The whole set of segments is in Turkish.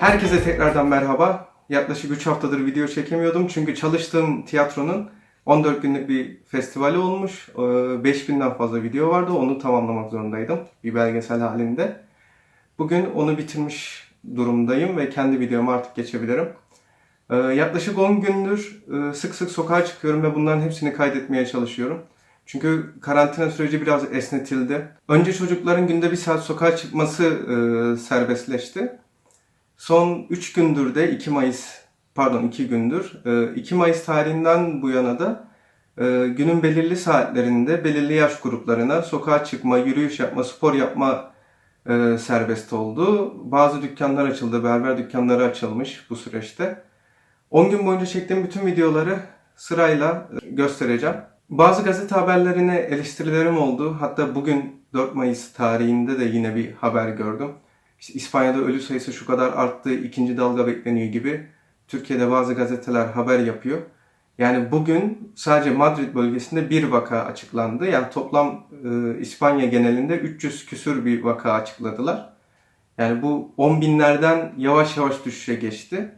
Herkese tekrardan merhaba. Yaklaşık 3 haftadır video çekemiyordum çünkü çalıştığım tiyatronun 14 günlük bir festivali olmuş. 5 binden fazla video vardı. Onu tamamlamak zorundaydım bir belgesel halinde. Bugün onu bitirmiş durumdayım ve kendi videoma artık geçebilirim. Ee, Yaklaşık 10 gündür e, sık sık sokağa çıkıyorum ve bunların hepsini kaydetmeye çalışıyorum. Çünkü karantina süreci biraz esnetildi. Önce çocukların günde bir saat sokağa çıkması e, serbestleşti. Son 3 gündür de 2 Mayıs, pardon 2 gündür, e, 2 Mayıs tarihinden bu yana da e, günün belirli saatlerinde belirli yaş gruplarına sokağa çıkma, yürüyüş yapma, spor yapma e, serbest oldu. Bazı dükkanlar açıldı, berber dükkanları açılmış bu süreçte. 10 gün boyunca çektiğim bütün videoları sırayla e, göstereceğim. Bazı gazete haberlerine eleştirilerim oldu. Hatta bugün 4 Mayıs tarihinde de yine bir haber gördüm. İşte İspanya'da ölü sayısı şu kadar arttı, ikinci dalga bekleniyor gibi. Türkiye'de bazı gazeteler haber yapıyor. Yani bugün sadece Madrid bölgesinde bir vaka açıklandı. Yani toplam e, İspanya genelinde 300 küsür bir vaka açıkladılar. Yani bu 10 binlerden yavaş yavaş düşüşe geçti.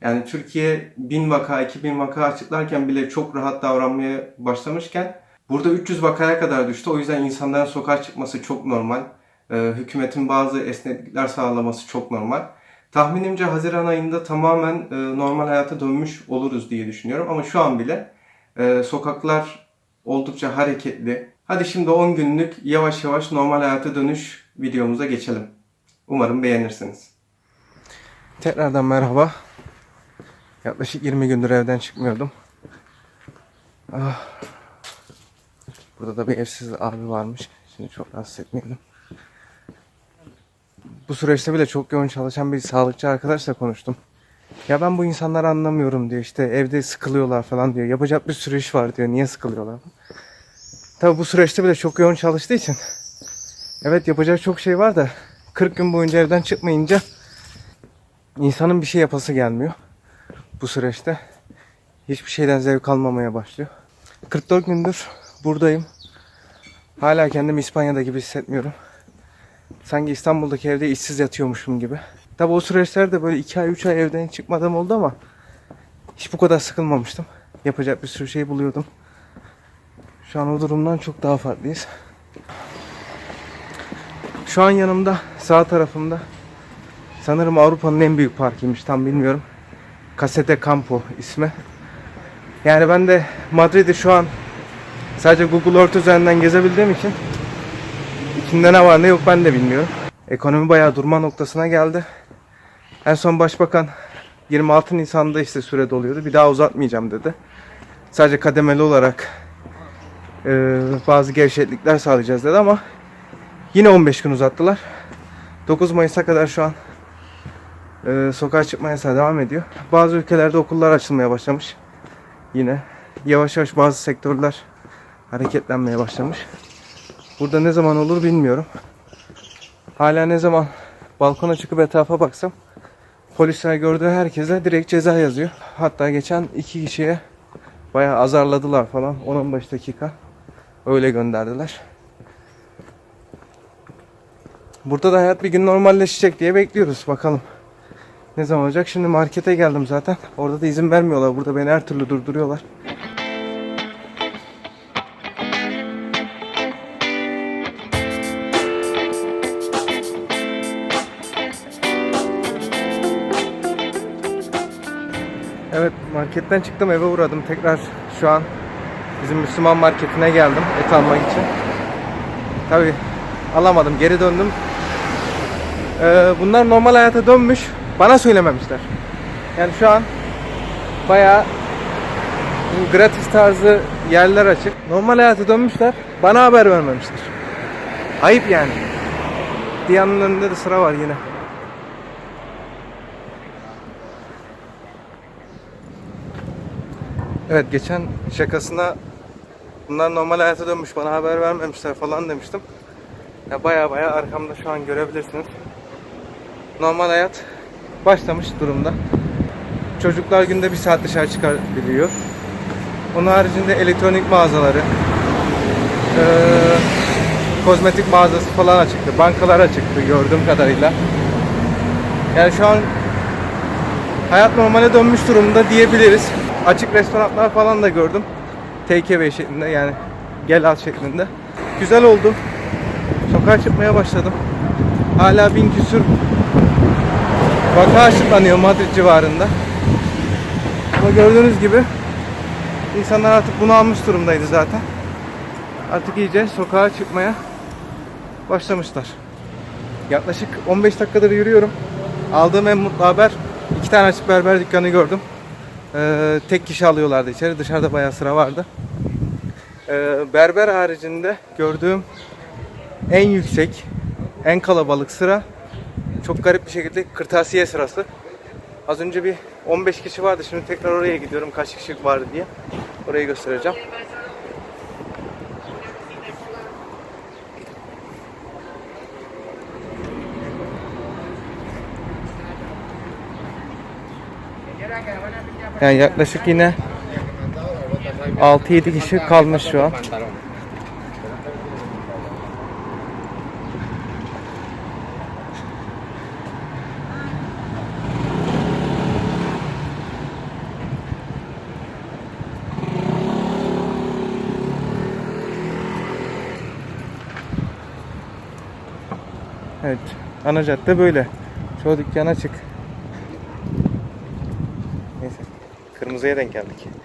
Yani Türkiye 1000 vaka, 2000 vaka açıklarken bile çok rahat davranmaya başlamışken burada 300 vakaya kadar düştü. O yüzden insanların sokağa çıkması çok normal. Ee, hükümetin bazı esneklikler sağlaması çok normal. Tahminimce Haziran ayında tamamen e, normal hayata dönmüş oluruz diye düşünüyorum. Ama şu an bile e, sokaklar oldukça hareketli. Hadi şimdi 10 günlük yavaş yavaş normal hayata dönüş videomuza geçelim. Umarım beğenirsiniz. Tekrardan merhaba. Yaklaşık 20 gündür evden çıkmıyordum. Ah. Burada da bir evsiz abi varmış. Şimdi çok rahatsız etmeyelim. Bu süreçte bile çok yoğun çalışan bir sağlıkçı arkadaşla konuştum. Ya ben bu insanları anlamıyorum diyor. İşte evde sıkılıyorlar falan diyor. Yapacak bir sürü iş var diyor. Niye sıkılıyorlar? Tabi bu süreçte bile çok yoğun çalıştığı için. Evet yapacak çok şey var da 40 gün boyunca evden çıkmayınca insanın bir şey yapası gelmiyor bu süreçte hiçbir şeyden zevk almamaya başlıyor. 44 gündür buradayım. Hala kendimi İspanya'da gibi hissetmiyorum. Sanki İstanbul'daki evde işsiz yatıyormuşum gibi. Tabi o süreçlerde böyle 2 ay 3 ay evden çıkmadığım oldu ama hiç bu kadar sıkılmamıştım. Yapacak bir sürü şey buluyordum. Şu an o durumdan çok daha farklıyız. Şu an yanımda sağ tarafımda sanırım Avrupa'nın en büyük parkıymış tam bilmiyorum. Casete Campo ismi. Yani ben de Madrid'i şu an sadece Google Earth üzerinden gezebildiğim için içinde ne var ne yok ben de bilmiyorum. Ekonomi bayağı durma noktasına geldi. En son başbakan 26 Nisan'da işte süre doluyordu. Bir daha uzatmayacağım dedi. Sadece kademeli olarak e, bazı gevşeklikler sağlayacağız dedi ama yine 15 gün uzattılar. 9 Mayıs'a kadar şu an e, sokağa çıkma yasağı devam ediyor. Bazı ülkelerde okullar açılmaya başlamış. Yine yavaş yavaş bazı sektörler hareketlenmeye başlamış. Burada ne zaman olur bilmiyorum. Hala ne zaman balkona çıkıp etrafa baksam polisler gördüğü herkese direkt ceza yazıyor. Hatta geçen iki kişiye bayağı azarladılar falan 10-15 dakika. Öyle gönderdiler. Burada da hayat bir gün normalleşecek diye bekliyoruz bakalım. Ne zaman olacak? Şimdi markete geldim zaten. Orada da izin vermiyorlar. Burada beni her türlü durduruyorlar. Marketten çıktım eve uğradım. Tekrar şu an bizim Müslüman marketine geldim et almak için. Tabi alamadım geri döndüm. Ee, bunlar normal hayata dönmüş. Bana söylememişler. Yani şu an bayağı bu gratis tarzı yerler açık. Normal hayata dönmüşler. Bana haber vermemişler. Ayıp yani. Diyanın önünde de sıra var yine. Evet geçen şakasına bunlar normal hayata dönmüş bana haber vermemişler falan demiştim. Ya baya baya arkamda şu an görebilirsiniz. Normal hayat başlamış durumda. Çocuklar günde bir saat dışarı çıkabiliyor. Onun haricinde elektronik mağazaları, eee, kozmetik mağazası falan açıktı. Bankalar açıktı gördüğüm kadarıyla. Yani şu an hayat normale dönmüş durumda diyebiliriz. Açık restoranlar falan da gördüm. Away şeklinde yani gel al şeklinde. Güzel oldu. Sokağa çıkmaya başladım. Hala bin küsür vaka açıklanıyor Madrid civarında. Ama gördüğünüz gibi insanlar artık bunu almış durumdaydı zaten. Artık iyice sokağa çıkmaya başlamışlar. Yaklaşık 15 dakikadır yürüyorum. Aldığım en mutlu haber iki tane açık berber dükkanı gördüm. Ee, tek kişi alıyorlardı içeri. Dışarıda bayağı sıra vardı. Ee, berber haricinde gördüğüm en yüksek, en kalabalık sıra çok garip bir şekilde kırtasiye sırası. Az önce bir 15 kişi vardı. Şimdi tekrar oraya gidiyorum kaç kişi vardı diye. Orayı göstereceğim. Yani yaklaşık yine 6-7 kişi kalmış şu an. Evet, ana cadde böyle. Çoğu dükkan açık. Neyse, kırmızıya denk geldik.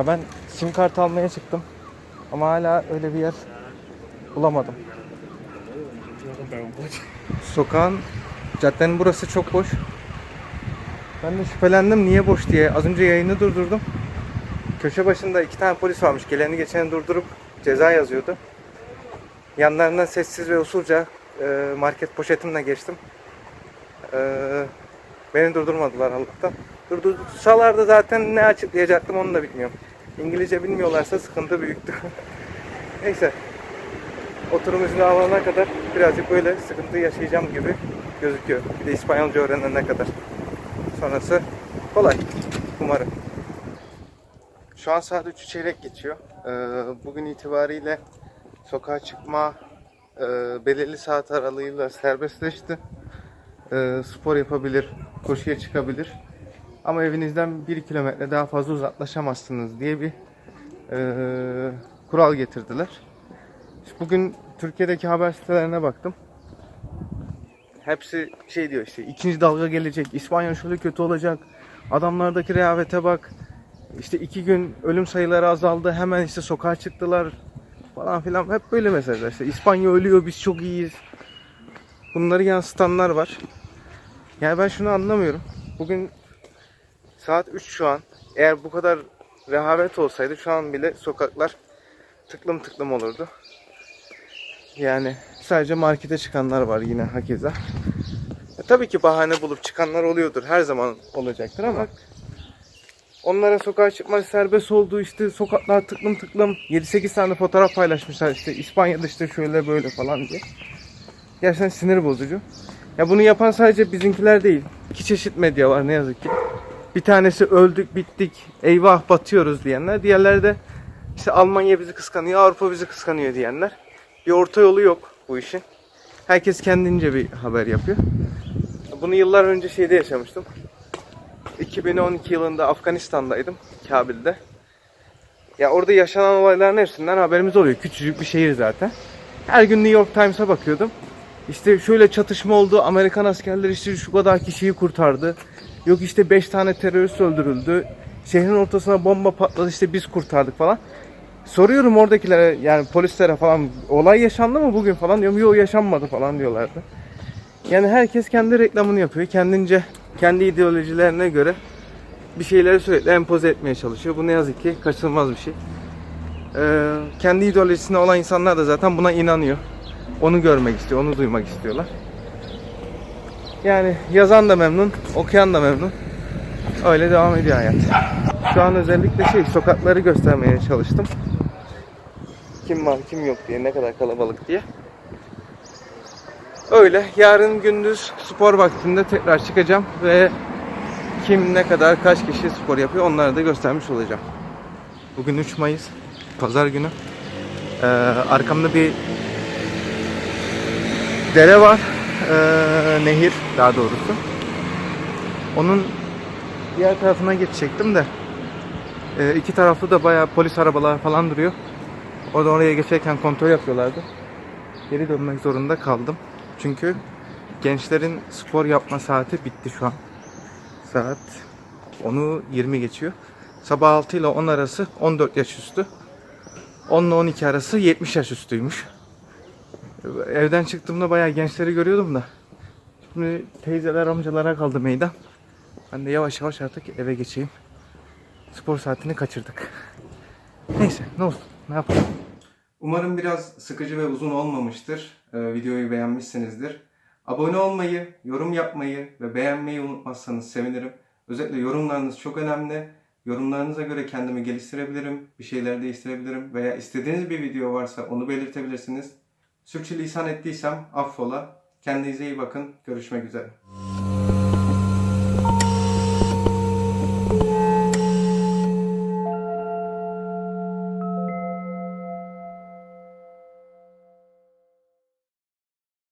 Ya ben sim kart almaya çıktım. Ama hala öyle bir yer bulamadım. Sokağın, caddenin burası çok boş. Ben de şüphelendim niye boş diye. Az önce yayını durdurdum. Köşe başında iki tane polis varmış. Geleni geçeni durdurup ceza yazıyordu. Yanlarından sessiz ve usulca e, market poşetimle geçtim. E, beni durdurmadılar Allah'tan. Durdursalardı zaten ne açıklayacaktım onu da bilmiyorum. İngilizce bilmiyorlarsa sıkıntı büyüktü. Neyse. Oturum izni alana kadar birazcık böyle sıkıntı yaşayacağım gibi gözüküyor. Bir de İspanyolca öğrenene kadar. Sonrası kolay. Umarım. Şu an saat 3 çeyrek geçiyor. Ee, bugün itibariyle sokağa çıkma e, belirli saat aralığıyla serbestleşti. Ee, spor yapabilir, koşuya çıkabilir. Ama evinizden 1 kilometre daha fazla uzaklaşamazsınız diye bir e, kural getirdiler. Bugün Türkiye'deki haber sitelerine baktım. Hepsi şey diyor işte ikinci dalga gelecek, İspanya şöyle kötü olacak, adamlardaki rehavete bak, işte iki gün ölüm sayıları azaldı, hemen işte sokağa çıktılar falan filan. Hep böyle mesajlar işte İspanya ölüyor, biz çok iyiyiz. Bunları yansıtanlar var. Yani ben şunu anlamıyorum. Bugün saat 3 şu an. Eğer bu kadar rehavet olsaydı şu an bile sokaklar tıklım tıklım olurdu. Yani sadece markete çıkanlar var yine hakeza. E, tabii ki bahane bulup çıkanlar oluyordur. Her zaman olacaktır ama onlara sokağa çıkma serbest oldu işte sokaklar tıklım tıklım 7-8 tane fotoğraf paylaşmışlar işte İspanya'da işte şöyle böyle falan diye. Gerçekten sinir bozucu. Ya bunu yapan sadece bizimkiler değil. İki çeşit medya var ne yazık ki. Bir tanesi öldük bittik eyvah batıyoruz diyenler. Diğerleri de işte Almanya bizi kıskanıyor Avrupa bizi kıskanıyor diyenler. Bir orta yolu yok bu işin. Herkes kendince bir haber yapıyor. Bunu yıllar önce şeyde yaşamıştım. 2012 yılında Afganistan'daydım. Kabil'de. Ya orada yaşanan olayların hepsinden haberimiz oluyor. Küçücük bir şehir zaten. Her gün New York Times'a bakıyordum. İşte şöyle çatışma oldu. Amerikan askerleri işte şu kadar kişiyi kurtardı. Yok işte 5 tane terörist öldürüldü. Şehrin ortasına bomba patladı işte biz kurtardık falan. Soruyorum oradakilere yani polislere falan olay yaşandı mı bugün falan diyorum. Yok yaşanmadı falan diyorlardı. Yani herkes kendi reklamını yapıyor. Kendince, kendi ideolojilerine göre bir şeyleri sürekli empoze etmeye çalışıyor. Bu ne yazık ki kaçınılmaz bir şey. Ee, kendi ideolojisine olan insanlar da zaten buna inanıyor. Onu görmek istiyor, onu duymak istiyorlar. Yani yazan da memnun, okuyan da memnun. Öyle devam ediyor hayat. Şu an özellikle şey sokakları göstermeye çalıştım. Kim var kim yok diye, ne kadar kalabalık diye. Öyle. Yarın gündüz spor vaktinde tekrar çıkacağım ve kim ne kadar kaç kişi spor yapıyor onları da göstermiş olacağım. Bugün 3 Mayıs pazar günü. Ee, arkamda bir dere var. Ee, nehir daha doğrusu. Onun diğer tarafına geçecektim de ee, iki taraflı da bayağı polis arabalar falan duruyor. Orada oraya geçerken kontrol yapıyorlardı. Geri dönmek zorunda kaldım. Çünkü gençlerin spor yapma saati bitti şu an. Saat 10'u 20 geçiyor. Sabah 6 ile 10 arası 14 yaş üstü. 10 ile 12 arası 70 yaş üstüymüş. Evden çıktığımda bayağı gençleri görüyordum da. Şimdi teyzeler amcalara kaldı meydan. Ben de yavaş yavaş artık eve geçeyim. Spor saatini kaçırdık. Neyse ne olsun ne yapalım. Umarım biraz sıkıcı ve uzun olmamıştır. Ee, videoyu beğenmişsinizdir. Abone olmayı, yorum yapmayı ve beğenmeyi unutmazsanız sevinirim. Özellikle yorumlarınız çok önemli. Yorumlarınıza göre kendimi geliştirebilirim, bir şeyler değiştirebilirim veya istediğiniz bir video varsa onu belirtebilirsiniz. Sürçülisan ettiysem affola. Kendinize iyi bakın. Görüşmek üzere.